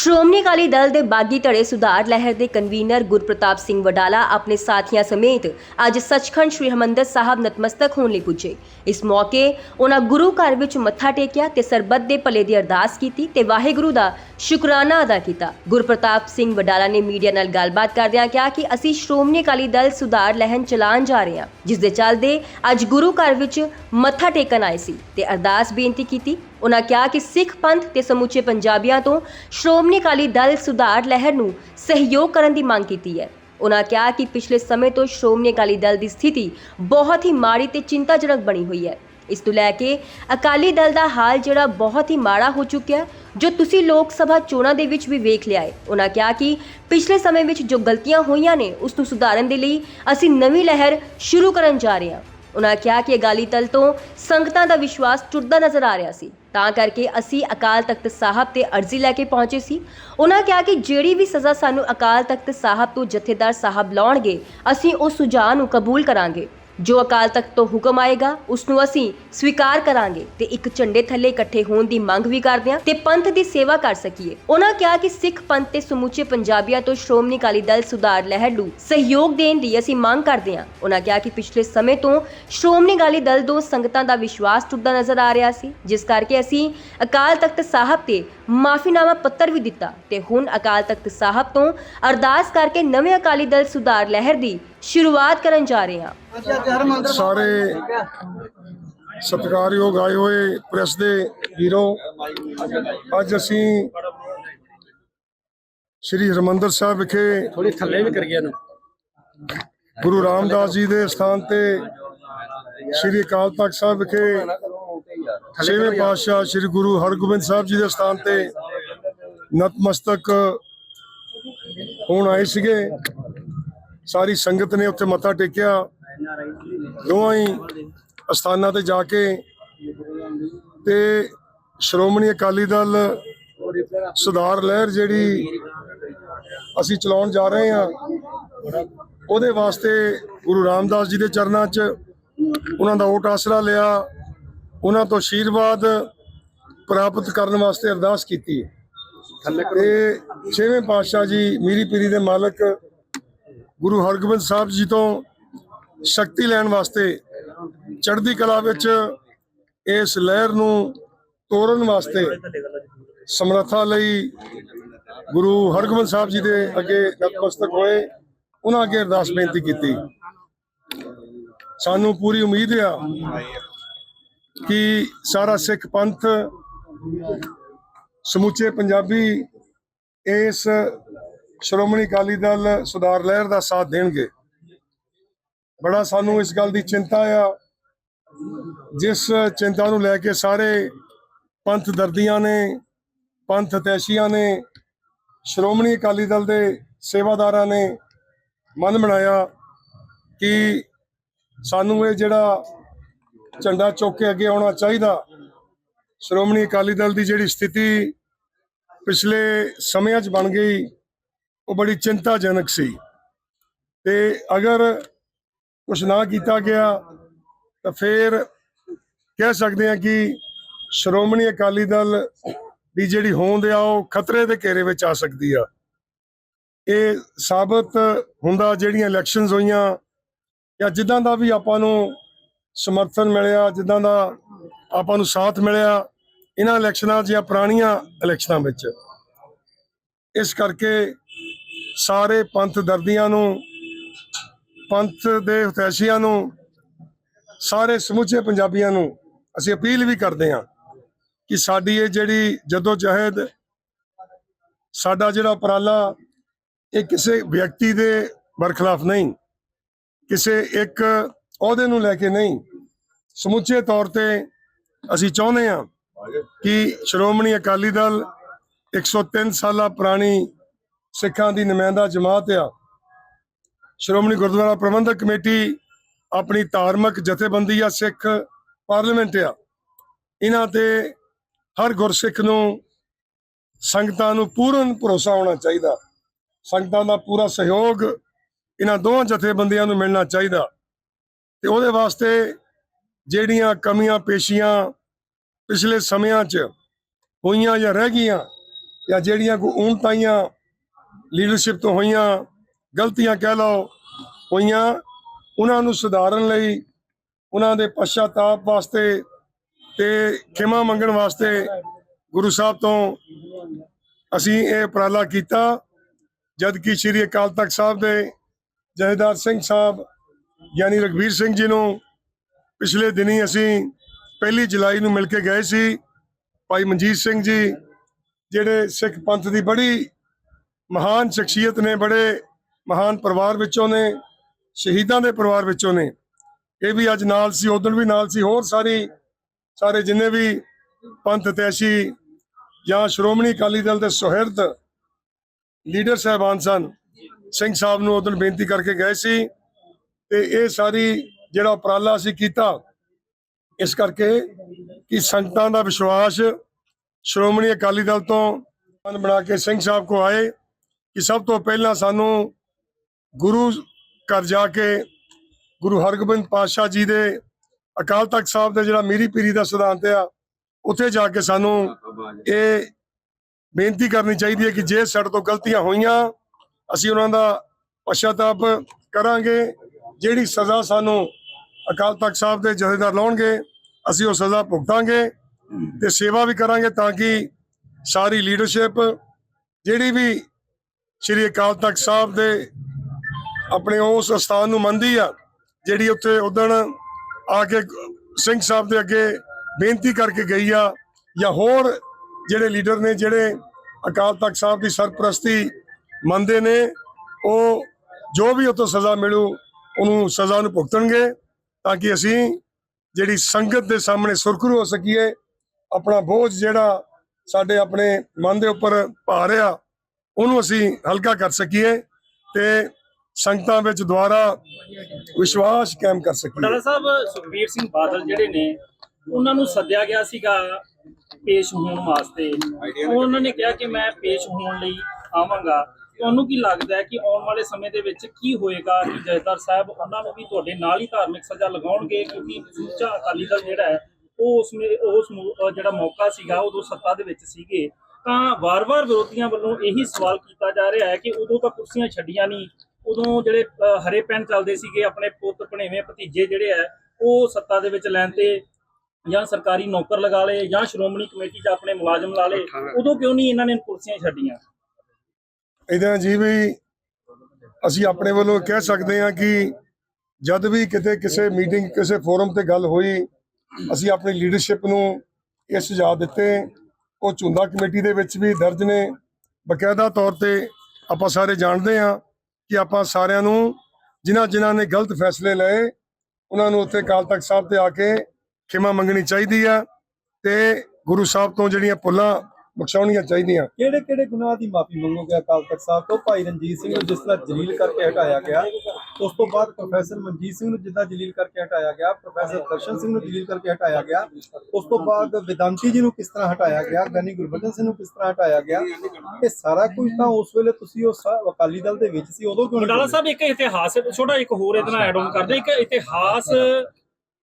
ਸ਼੍ਰੋਮਣੀ ਅਕਾਲੀ ਦਲ ਦੇ ਬਾਗੀ ਧੜੇ ਸੁਧਾਰ ਲਹਿਰ ਦੇ ਕਨਵੀਨਰ ਗੁਰਪ੍ਰਤਾਪ ਸਿੰਘ ਵਡਾਲਾ ਆਪਣੇ ਸਾਥੀਆਂ ਸਮੇਤ ਅੱਜ ਸੱਚਖੰਡ ਸ੍ਰੀ ਹਰਿਮੰਦਰ ਸਾਹਿਬ ਨਤਮਸਤਕ ਹੋਣ ਲਈ ਪੁੱਜੇ। ਇਸ ਮੌਕੇ ਉਹਨਾਂ ਗੁਰੂ ਘਰ ਵਿੱਚ ਮੱਥਾ ਟੇਕਿਆ ਤੇ ਸਰਬੱਤ ਦੇ ਭਲੇ ਦੀ ਅਰਦਾਸ ਕੀਤੀ ਤੇ ਵਾਹਿਗੁਰੂ ਦਾ ਸ਼ੁਕਰਾਨਾ ਅਦਾ ਕੀਤਾ। ਗੁਰਪ੍ਰਤਾਪ ਸਿੰਘ ਵਡਾਲਾ ਨੇ ਮੀਡੀਆ ਨਾਲ ਗੱਲਬਾਤ ਕਰਦਿਆਂ ਕਿਹਾ ਕਿ ਅਸੀਂ ਸ਼੍ਰੋਮਣੀ ਅਕਾਲੀ ਦਲ ਸੁਧਾਰ ਲਹਿਰ ਚਲਾਉਣ ਜਾ ਰਹੇ ਹਾਂ, ਜਿਸ ਦੇ ਚੱਲਦੇ ਅੱਜ ਗੁਰੂ ਘਰ ਵਿੱਚ ਮੱਥਾ ਟੇਕਣ ਆਏ ਸੀ ਤੇ ਅਰਦਾਸ ਬੇਨਤੀ ਕੀਤੀ ਉਹਨਾਂ ਕਿਹਾ ਕਿ ਸਿੱਖ ਪੰਥ ਤੇ ਸਮੁੱਚੇ ਪੰਜਾਬੀਆਂ ਤੋਂ ਸ਼੍ਰੋਮਣੀ ਅਕਾਲੀ ਦਲ ਸੁਧਾਰ ਲਹਿਰ ਨੂੰ ਸਹਿਯੋਗ ਕਰਨ ਦੀ ਮੰਗ ਕੀਤੀ ਹੈ। ਉਹਨਾਂ ਕਿਹਾ ਕਿ ਪਿਛਲੇ ਸਮੇਂ ਤੋਂ ਸ਼੍ਰੋਮਣੀ ਅਕਾਲੀ ਦਲ ਦੀ ਸਥਿਤੀ ਬਹੁਤ ਹੀ ਮਾੜੀ ਤੇ ਚਿੰਤਾਜਨਕ ਬਣੀ ਹੋਈ ਹੈ। ਇਸ ਤੋਂ ਲੈ ਕੇ ਅਕਾਲੀ ਦਲ ਦਾ ਹਾਲ ਜਿਹੜਾ ਬਹੁਤ ਹੀ ਮਾੜਾ ਹੋ ਚੁੱਕਿਆ ਜੋ ਤੁਸੀਂ ਲੋਕ ਸਭਾ ਚੋਣਾਂ ਦੇ ਵਿੱਚ ਵੀ ਵੇਖ ਲਿਆ ਹੈ। ਉਹਨਾਂ ਕਿਹਾ ਕਿ ਪਿਛਲੇ ਸਮੇਂ ਵਿੱਚ ਜੋ ਗਲਤੀਆਂ ਹੋਈਆਂ ਨੇ, ਉਸ ਨੂੰ ਸੁਧਾਰਨ ਦੇ ਲਈ ਅਸੀਂ ਨਵੀਂ ਲਹਿਰ ਸ਼ੁਰੂ ਕਰਨ ਜਾ ਰਹੇ ਹਾਂ। ਉਹਨਾਂ ਕਿਹਾ ਕਿ ਅਕਾਲੀ ਦਲ ਤੋਂ ਸੰਗਤਾਂ ਦਾ ਵਿਸ਼ਵਾਸ ਟੁੱਟਦਾ ਨਜ਼ਰ ਆ ਰਿਹਾ ਸੀ। ਤਾਂ ਕਰਕੇ ਅਸੀਂ ਅਕਾਲ ਤਖਤ ਸਾਹਿਬ ਤੇ ਅਰਜ਼ੀ ਲੈ ਕੇ ਪਹੁੰਚੇ ਸੀ। ਉਹਨਾਂ ਕਿਹਾ ਕਿ ਜਿਹੜੀ ਵੀ ਸਜ਼ਾ ਸਾਨੂੰ ਅਕਾਲ ਤਖਤ ਸਾਹਿਬ ਤੋਂ ਜਥੇਦਾਰ ਸਾਹਿਬ ਲਾਉਣਗੇ, ਅਸੀਂ ਉਸ ਸੁਝਾਅ ਨੂੰ ਕਬੂਲ ਕਰਾਂਗੇ। ਜੋ ਅਕਾਲ ਤਖਤ ਤੋਂ ਹੁਕਮ ਆਏਗਾ ਉਸ ਨੂੰ ਅਸੀਂ ਸਵੀਕਾਰ ਕਰਾਂਗੇ ਤੇ ਇੱਕ ਝੰਡੇ ਥੱਲੇ ਇਕੱਠੇ ਹੋਣ ਦੀ ਮੰਗ ਵੀ ਕਰਦੇ ਹਾਂ ਤੇ ਪੰਥ ਦੀ ਸੇਵਾ ਕਰ ਸਕੀਏ। ਉਹਨਾਂ ਕਿਹਾ ਕਿ ਸਿੱਖ ਪੰਥ ਤੇ ਸਮੁੱਚੇ ਪੰਜਾਬੀਆਂ ਤੋਂ ਸ਼੍ਰੋਮਣੀ ਅਕਾਲੀ ਦਲ ਸੁਧਾਰ ਲਹਿਰ ਨੂੰ ਸਹਿਯੋਗ ਦੇਣ ਦੀ ਅਸੀਂ ਮੰਗ ਕਰਦੇ ਹਾਂ। ਉਹਨਾਂ ਕਿਹਾ ਕਿ ਪਿਛਲੇ ਸਮੇਂ ਤੋਂ ਸ਼੍ਰੋਮਣੀ ਅਕਾਲੀ ਦਲ ਤੋਂ ਸੰਗਤਾਂ ਦਾ ਵਿਸ਼ਵਾਸ ਟੁੱਟਦਾ ਨਜ਼ਰ ਆ ਰਿਹਾ ਸੀ, ਜਿਸ ਕਰਕੇ ਅਸੀਂ ਅਕਾਲ ਤਖਤ ਸਾਹਿਬ ਤੇ ਮਾਫੀਨਾਮਾ ਪੱਤਰ ਵੀ ਦਿੱਤਾ ਤੇ ਹੁਣ ਅਕਾਲ ਤਖਤ ਸਾਹਿਬ ਤੋਂ ਅਰਦਾਸ ਕਰਕੇ ਨਵੇਂ ਅਕਾਲੀ ਦਲ ਸੁਧਾਰ ਲਹਿਰ ਦੀ ਸ਼ੁਰੂਆਤ ਕਰਨ ਜਾ ਰਹੇ ਹਾਂ। ਸਾਰੇ ਸਤਿਕਾਰਯੋਗ ਆਏ ਹੋਏ ਪ੍ਰੈਸ ਦੇ ਵੀਰੋ ਅੱਜ ਅਸੀਂ ਸ੍ਰੀ ਹਰਮੰਦਰ ਸਾਹਿਬ ਵਿਖੇ ਥੋੜੀ ਥੱਲੇ ਵੀ ਕਰੀਏ ਇਹਨੂੰ ਗੁਰੂ ਰਾਮਦਾਸ ਜੀ ਦੇ ਸਥਾਨ ਤੇ ਸ੍ਰੀ ਅਕਾਲ ਤਖਤ ਸਾਹਿਬ ਵਿਖੇ ਛੇਵੇਂ ਪਾਤਸ਼ਾਹ ਸ੍ਰੀ ਗੁਰੂ ਹਰਗੋਬਿੰਦ ਸਾਹਿਬ ਜੀ ਦੇ ਸਥਾਨ ਤੇ ਨਤਮਸਤਕ ਹੋਣ ਆਏ ਸੀਗੇ। ਸਾਰੀ ਸੰਗਤ ਨੇ ਉੱਥੇ ਮੱਥਾ ਟੇਕਿਆ। ਦੋਵਾਂ ਹੀ ਅਸਥਾਨਾਂ ਤੇ ਜਾ ਕੇ ਤੇ ਸ਼੍ਰੋਮਣੀ ਅਕਾਲੀ ਦਲ ਸੁਧਾਰ ਲਹਿਰ ਜਿਹੜੀ ਅਸੀਂ ਚਲਾਉਣ ਜਾ ਰਹੇ ਹਾਂ, ਉਹਦੇ ਵਾਸਤੇ ਗੁਰੂ ਰਾਮਦਾਸ ਜੀ ਦੇ ਚਰਨਾਂ 'ਚ ਉਹਨਾਂ ਦਾ ਓਟ ਆਸਰਾ ਲਿਆ। ਉਹਨਾਂ ਤੋਂ ਆਸ਼ੀਰਵਾਦ ਪ੍ਰਾਪਤ ਕਰਨ ਵਾਸਤੇ ਅਰਦਾਸ ਕੀਤੀ ਤੇ ਛੇਵੇਂ ਪਾਤਸ਼ਾਹ ਜੀ ਮੀਰੀ ਪੀਰੀ ਦੇ ਮਾਲਕ ਗੁਰੂ ਹਰਗੋਬਿੰਦ ਸਾਹਿਬ ਜੀ ਤੋਂ ਸ਼ਕਤੀ ਲੈਣ ਵਾਸਤੇ ਚੜ੍ਹਦੀ ਕਲਾ ਵਿੱਚ ਇਸ ਲਹਿਰ ਨੂੰ ਤੋੜਨ ਵਾਸਤੇ ਸਮਰੱਥਾ ਲਈ ਗੁਰੂ ਹਰਗੋਬਿੰਦ ਸਾਹਿਬ ਜੀ ਦੇ ਅੱਗੇ ਨਤਮਸਤਕ ਹੋਏ ਉਹਨਾਂ ਅੱਗੇ ਅਰਦਾਸ ਬੇਨਤੀ ਕੀਤੀ। ਸਾਨੂੰ ਪੂਰੀ ਉਮੀਦ ਆ ਕਿ ਸਾਰਾ ਸਿੱਖ ਪੰਥ ਸਮੁੱਚੇ ਪੰਜਾਬੀ ਇਸ ਸ਼੍ਰੋਮਣੀ ਅਕਾਲੀ ਦਲ ਸੁਧਾਰ ਲਹਿਰ ਦਾ ਸਾਥ ਦੇਣਗੇ। ਬੜਾ ਸਾਨੂੰ ਇਸ ਗੱਲ ਦੀ ਚਿੰਤਾ ਆ, ਜਿਸ ਚਿੰਤਾ ਨੂੰ ਲੈ ਕੇ ਸਾਰੇ ਪੰਥ ਦਰਦੀਆਂ ਨੇ, ਪੰਥ ਤੈਸ਼ੀਆਂ ਨੇ, ਸ਼੍ਰੋਮਣੀ ਅਕਾਲੀ ਦਲ ਦੇ ਸੇਵਾਦਾਰਾਂ ਨੇ ਮਨ ਬਣਾਇਆ ਕਿ ਸਾਨੂੰ ਇਹ ਜਿਹੜਾ ਝੰਡਾ ਚੁੱਕ ਕੇ ਅੱਗੇ ਆਉਣਾ ਚਾਹੀਦਾ। ਸ਼੍ਰੋਮਣੀ ਅਕਾਲੀ ਦਲ ਦੀ ਜਿਹੜੀ ਸਥਿਤੀ ਪਿਛਲੇ ਸਮਿਆਂ 'ਚ ਬਣ ਗਈ, ਉਹ ਬੜੀ ਚਿੰਤਾਜਨਕ ਸੀ। ਤੇ ਅਗਰ ਕੁਝ ਨਾ ਕੀਤਾ ਗਿਆ, ਤਾਂ ਫਿਰ ਕਹਿ ਸਕਦੇ ਹਾਂ ਕਿ ਸ਼੍ਰੋਮਣੀ ਅਕਾਲੀ ਦਲ ਦੀ ਜਿਹੜੀ ਹੋਂਦ ਆ, ਉਹ ਖਤਰੇ ਦੇ ਘੇਰੇ ਵਿੱਚ ਆ ਸਕਦੀ ਆ। ਇਹ ਸਾਬਤ ਹੁੰਦਾ ਜਿਹੜੀਆਂ ਇਲੈਕਸ਼ਨਸ ਹੋਈਆਂ ਜਾਂ ਜਿੱਦਾਂ ਦਾ ਵੀ ਆਪਾਂ ਨੂੰ ਸਮਰਥਨ ਮਿਲਿਆ, ਜਿੱਦਾਂ ਦਾ ਆਪਾਂ ਨੂੰ ਸਾਥ ਮਿਲਿਆ ਇਹਨਾਂ ਇਲੈਕਸ਼ਨਾਂ 'ਚ ਜਾਂ ਪੁਰਾਣੀਆਂ ਇਲੈਕਸ਼ਨਾਂ ਵਿੱਚ। ਇਸ ਕਰਕੇ ਸਾਰੇ ਪੰਥ ਦਰਦੀਆਂ ਨੂੰ, ਪੰਥ ਦੇ ਹਤੈਸ਼ੀਆਂ ਨੂੰ, ਸਾਰੇ ਸਮੁੱਚੇ ਪੰਜਾਬੀਆਂ ਨੂੰ ਅਸੀਂ ਅਪੀਲ ਵੀ ਕਰਦੇ ਹਾਂ ਕਿ ਸਾਡੀ ਇਹ ਜਿਹੜੀ ਜਦੋਂ ਜਹਿਦ ਸਾਡਾ ਜਿਹੜਾ ਉਪਰਾਲਾ, ਇਹ ਕਿਸੇ ਵਿਅਕਤੀ ਦੇ ਬਰਖਲਾਫ ਨਹੀਂ। ਕਿਸੇ ਇੱਕ ਅਹੁਦੇ ਨੂੰ ਲੈ ਕੇ ਨਹੀਂ, ਸਮੁੱਚੇ ਤੌਰ ਤੇ ਅਸੀਂ ਚਾਹੁੰਦੇ ਹਾਂ ਕਿ ਸ਼੍ਰੋਮਣੀ ਅਕਾਲੀ ਦਲ 103 ਸਾਲਾ ਪੁਰਾਣੀ ਸਿੱਖਾਂ ਦੀ ਨੁਮਾਇੰਦਾ ਜਮਾਤ ਆ। ਸ਼੍ਰੋਮਣੀ ਗੁਰਦੁਆਰਾ ਪ੍ਰਬੰਧਕ ਕਮੇਟੀ ਆਪਣੀ ਧਾਰਮਿਕ ਜਥੇਬੰਦੀ ਆ, ਸਿੱਖ ਪਾਰਲੀਮੈਂਟ ਆ। ਇਹਨਾਂ ਤੇ ਹਰ ਗੁਰਸਿੱਖ ਨੂੰ, ਸੰਗਤਾਂ ਨੂੰ ਪੂਰਨ ਭਰੋਸਾ ਹੋਣਾ ਚਾਹੀਦਾ। ਸੰਗਤਾਂ ਦਾ ਪੂਰਾ ਸਹਿਯੋਗ ਇਹਨਾਂ ਦੋਵਾਂ ਜਥੇਬੰਦੀਆਂ ਨੂੰ ਮਿਲਣਾ ਚਾਹੀਦਾ। ਤੇ ਉਹਦੇ ਵਾਸਤੇ ਜਿਹੜੀਆਂ ਕਮੀਆਂ ਪੇਸ਼ੀਆਂ ਪਿਛਲੇ ਸਮਿਆਂ 'ਚ ਹੋਈਆਂ ਜਾਂ ਰਹਿ ਗਈਆਂ ਜਾਂ ਜਿਹੜੀਆਂ ਕੋ ਊਣਤਾਈਆਂ ਲੀਡਰਸ਼ਿਪ ਤੋਂ ਹੋਈਆਂ, ਗਲਤੀਆਂ ਕਹਿ ਲਓ, ਹੋਈਆਂ, ਉਹਨਾਂ ਨੂੰ ਸੁਧਾਰਨ ਲਈ ਉਹਨਾਂ ਦੇ ਪਛਤਾਪ ਵਾਸਤੇ ਤੇ ਖਿਮਾ ਮੰਗਣ ਵਾਸਤੇ ਗੁਰੂ ਸਾਹਿਬ ਤੋਂ ਅਸੀਂ ਇਹ ਉਪਰਾਲਾ ਕੀਤਾ। ਜਦ ਕਿ ਸ੍ਰੀ ਅਕਾਲ ਤਖਤ ਸਾਹਿਬ ਦੇ ਜਥੇਦਾਰ ਸਿੰਘ ਸਾਹਿਬ ਯਾਨੀ ਰਗਵੀਰ ਸਿੰਘ ਜੀ ਨੂੰ ਪਿਛਲੇ ਦਿਨੀ ਅਸੀਂ ਪਹਿਲੀ ਜੁਲਾਈ ਨੂੰ ਮਿਲ ਕੇ ਗਏ ਸੀ, ਭਾਈ ਮਨਜੀਤ ਸਿੰਘ ਜੀ, ਜਿਹੜੇ ਸਿੱਖ ਪੰਥ ਦੀ ਬੜੀ ਮਹਾਨ ਸ਼ਖਸੀਅਤ ਨੇ, ਬੜੇ ਮਹਾਨ ਪਰਿਵਾਰ ਵਿੱਚੋਂ ਨੇ, ਸ਼ਹੀਦਾਂ ਦੇ ਪਰਿਵਾਰ ਵਿੱਚੋਂ ਨੇ। ਇਹ ਵੀ ਅੱਜ ਨਾਲ ਸੀ, ਉਦੋਂ ਵੀ ਨਾਲ ਸੀ, ਹੋਰ ਸਾਰੀ, ਸਾਰੇ ਜਿੰਨੇ ਵੀ ਪੰਥ ਤੈਸ਼ੀ ਜਾਂ ਸ਼੍ਰੋਮਣੀ ਅਕਾਲੀ ਦਲ ਦੇ ਸੁਹਿਰਦ ਲੀਡਰ ਸਾਹਿਬਾਨ ਸਨ, ਸਿੰਘ ਸਾਹਿਬ ਨੂੰ ਉਦੋਂ ਬੇਨਤੀ ਕਰਕੇ ਗਏ ਸੀ। ਤੇ ਇਹ ਸਾਰੀ ਜਿਹੜਾ ਉਪਰਾਲਾ ਅਸੀਂ ਕੀਤਾ, ਇਸ ਕਰਕੇ ਕਿ ਸੰਗਤਾਂ ਦਾ ਵਿਸ਼ਵਾਸ ਸ਼੍ਰੋਮਣੀ ਅਕਾਲੀ ਦਲ ਤੋਂ ਮਨ ਬਣਾ ਕੇ ਸਿੰਘ ਸਾਹਿਬ ਕੋ ਆਏ, ਕਿ ਸਭ ਤੋਂ ਪਹਿਲਾਂ ਸਾਨੂੰ ਗੁਰੂ ਘਰ ਜਾ ਕੇ ਗੁਰੂ ਹਰਗੋਬਿੰਦ ਪਾਤਸ਼ਾਹ ਜੀ ਦੇ ਅਕਾਲ ਤਖਤ ਸਾਹਿਬ ਦਾ ਜਿਹੜਾ ਮੀਰੀ ਪੀਰੀ ਦਾ ਸਿਧਾਂਤ ਆ, ਉੱਥੇ ਜਾ ਕੇ ਸਾਨੂੰ ਇਹ ਬੇਨਤੀ ਕਰਨੀ ਚਾਹੀਦੀ ਹੈ ਕਿ ਜੇ ਸਾਡੇ ਤੋਂ ਗਲਤੀਆਂ ਹੋਈਆਂ, ਅਸੀਂ ਉਹਨਾਂ ਦਾ ਪਛਤਾਪ ਕਰਾਂਗੇ। ਜਿਹੜੀ ਸਜ਼ਾ ਸਾਨੂੰ ਅਕਾਲ ਤਖਤ ਸਾਹਿਬ ਦੇ ਜਥੇਦਾਰ ਲਾਉਣਗੇ, ਅਸੀਂ ਉਹ ਸਜ਼ਾ ਭੁਗਤਾਂਗੇ ਤੇ ਸੇਵਾ ਵੀ ਕਰਾਂਗੇ ਤਾਂ ਕਿ ਸਾਰੀ ਲੀਡਰਸ਼ਿਪ ਜਿਹੜੀ ਵੀ ਸ੍ਰੀ ਅਕਾਲ ਤਖਤ ਸਾਹਿਬ ਦੇ ਆਪਣੇ ਉਸ ਸਥਾਨ ਨੂੰ ਮੰਨਦੀ ਆ, ਜਿਹੜੀ ਉੱਥੇ ਉਦਣ ਆ ਕੇ ਸਿੰਘ ਸਾਹਿਬ ਦੇ ਅੱਗੇ ਬੇਨਤੀ ਕਰਕੇ ਗਈ ਆ ਜਾਂ ਹੋਰ ਜਿਹੜੇ ਲੀਡਰ ਨੇ ਜਿਹੜੇ ਅਕਾਲ ਤਖਤ ਸਾਹਿਬ ਦੀ ਸਰਪ੍ਰਸਤੀ ਮੰਨਦੇ ਨੇ, ਉਹ ਜੋ ਵੀ ਉਤੋਂ ਸਜ਼ਾ ਮਿਲੂ ਉਹਨੂੰ ਸਜ਼ਾ ਨੂੰ ਭੁਗਤਣਗੇ ਤਾਂ ਕਿ ਅਸੀਂ ਜਿਹੜੀ ਸੰਗਤ ਦੇ ਸਾਹਮਣੇ ਸੁਰਖਰੂ ਹੋ ਸਕੀਏ ਆਪਣਾ ਬੋਝ ਜਿਹੜਾ ਸਾਡੇ ਆਪਣੇ ਮਨ ਦੇ ਉੱਪਰ ਭਾਰ ਆ ਉਹਨੂੰ ਅਸੀਂ ਹਲਕਾ ਕਰ ਸਕੀਏ ਤੇ ਸੰਗਤਾਂ ਵਿੱਚ ਦੁਆਰਾ ਵਿਸ਼ਵਾਸ ਕਾਇਮ ਕਰ ਸਕੀਏ। ਡਾਲਾ ਸਾਹਿਬ ਸੁਖਬੀਰ ਸਿੰਘ ਬਾਦਲ ਜਿਹੜੇ ਨੇ ਉਹਨਾਂ ਨੂੰ ਸੱਦਿਆ ਗਿਆ ਸੀਗਾ ਪੇਸ਼ ਹੋਣ ਵਾਸਤੇ। ਉਹਨਾਂ ਨੇ ਕਿਹਾ ਕਿ ਮੈਂ ਪੇਸ਼ ਹੋਣ ਲਈ ਆਵਾਂਗਾ। ਤੁਹਾਨੂੰ ਕੀ ਲੱਗਦਾ ਹੈ ਕਿ ਆਉਣ ਵਾਲੇ ਸਮੇਂ ਦੇ ਵਿੱਚ ਕੀ ਹੋਏਗਾ? ਕਿ ਜਥੇਦਾਰ ਸਾਹਿਬ ਉਹਨਾਂ ਨੂੰ ਵੀ ਤੁਹਾਡੇ ਨਾਲ ਹੀ ਧਾਰਮਿਕ ਸਜ਼ਾ ਲਗਾਉਣਗੇ ਕਿਉਂਕਿ ਸਮੁੱਚਾ ਅਕਾਲੀ ਦਲ ਜਿਹੜਾ ਹੈ ਉਹ ਉਸ ਉਸ ਜਿਹੜਾ ਮੌਕਾ ਸੀਗਾ ਉਦੋਂ ਸੱਤਾ ਦੇ ਵਿੱਚ ਸੀਗੇ। ਤਾਂ ਵਾਰ-ਵਾਰ ਵਿਰੋਧੀਆਂ ਵੱਲੋਂ ਇਹੀ ਸਵਾਲ ਕੀਤਾ ਜਾ ਰਿਹਾ ਹੈ ਕਿ ਉਦੋਂ ਤਾਂ ਕੁਰਸੀਆਂ ਛੱਡੀਆਂ ਨਹੀਂ ਉਦੋਂ ਜਿਹੜੇ ਹਰੇ ਪੈਨ ਚੱਲਦੇ ਸੀਗੇ ਆਪਣੇ ਪੁੱਤ ਭਣੇਵੇਂ ਭਤੀਜੇ ਜਿਹੜੇ ਆ ਉਹ ਸੱਤਾ ਦੇ ਵਿੱਚ ਲੈਣ ਤੇ ਜਾਂ ਸਰਕਾਰੀ ਨੌਕਰ ਲਗਾ ਲਏ ਜਾਂ ਸ਼੍ਰੋਮਣੀ ਕਮੇਟੀ 'ਚ ਆਪਣੇ ਮੁਲਾਜ਼ਮ ਲਾ ਲਏ ਉਦੋਂ ਕਿਉਂ ਨਹੀਂ ਇਹਨਾਂ ਨੇ ਕੁਰਸੀਆਂ ਛੱਡੀਆਂ? ਇਦਾਂ ਜੀ ਵੀ ਅਸੀਂ ਆਪਣੇ ਵੱਲੋਂ ਕਹਿ ਸਕਦੇ ਹਾਂ ਕਿ ਜਦ ਵੀ ਕਿਤੇ ਕਿਸੇ ਮੀਟਿੰਗ, ਕਿਸੇ ਫੋਰਮ ਤੇ ਗੱਲ ਹੋਈ, ਅਸੀਂ ਆਪਣੀ ਲੀਡਰਸ਼ਿਪ ਨੂੰ ਇਹ ਸੁਝਾਅ ਦਿੱਤੇ। ਉਹ ਝੁੰਦਾ ਕਮੇਟੀ ਦੇ ਵਿੱਚ ਵੀ ਦਰਜ ਨੇ। ਬਕਾਇਦਾ ਤੌਰ ਤੇ ਆਪਾਂ ਸਾਰੇ ਜਾਣਦੇ ਹਾਂ ਕਿ ਆਪਾਂ ਸਾਰਿਆਂ ਨੂੰ ਜਿਨ੍ਹਾਂ ਜਿਨ੍ਹਾਂ ਨੇ ਗਲਤ ਫੈਸਲੇ ਲਏ, ਉਹਨਾਂ ਨੂੰ ਉੱਥੇ ਅਕਾਲ ਤਖਤ ਸਾਹਿਬ ਤੇ ਆ ਕੇ ਖਿਮਾ ਮੰਗਣੀ ਚਾਹੀਦੀ ਆ ਤੇ ਗੁਰੂ ਸਾਹਿਬ ਤੋਂ ਜਿਹੜੀਆਂ ਭੁੱਲਾਂ ਬਖਸ਼ਾਉਣੀਆਂ ਚਾਹੀਦੀਆਂ। ਕਿਹੜੇ ਕਿਹੜੇ ਗੁਨਾਹ ਦੀ ਮਾਫੀ ਮੰਗੋਗੇ ਅਕਾਲ ਤਖਤ ਸਾਹਿਬ ਤੋਂ? ਭਾਈ ਰਣਜੀਤ ਸਿੰਘ ਨੂੰ ਜਿਸ ਤਰ੍ਹਾਂ ਜਲੀਲ ਕਰਕੇ ਹਟਾਇਆ ਗਿਆ ਉਸ ਤੋਂ ਬਾਅਦ ਪ੍ਰੋਫੈਸਰ ਮਨਜੀਤ ਸਿੰਘ ਨੂੰ ਜਿੱਦਾਂ ਜਲੀਲ ਕਰਕੇ ਹਟਾਇਆ ਗਿਆ ਪ੍ਰੋਫੈਸਰ ਦਰਸ਼ਨ ਸਿੰਘ ਨੂੰ ਜਲੀਲ ਕਰਕੇ ਹਟਾਇਆ ਗਿਆ ਉਸ ਤੋਂ ਬਾਅਦ ਵਿਦਾਂਤੀ ਜੀ ਨੂੰ ਕਿਸ ਤਰ੍ਹਾਂ ਹਟਾਇਆ ਗਿਆ ਗਨੀ ਗੁਰਬਚਨ ਸਿੰਘ ਨੂੰ ਕਿਸ ਤਰ੍ਹਾਂ ਹਟਾਇਆ ਗਿਆ ਇਹ ਸਾਰਾ ਕੁਝ ਤਾਂ ਉਸ ਵੇਲੇ ਤੁਸੀਂ ਉਸ ਅਕਾਲੀ ਦਲ ਦੇ ਵਿੱਚ ਸੀ ਉਦੋਂ ਕਿਉਂ ਨਹੀਂ ਡਾਲਾ ਬੋਲੇ? ਸਾਹਿਬ ਇੱਕ ਇਤਿਹਾਸ ਛੋਟਾ ਇੱਕ ਹੋਰ ਇਹਦੇ ਨਾਲ ਐਡ ਆਨ ਕਰਦੇ ਇੱਕ ਇਤਿਹਾਸ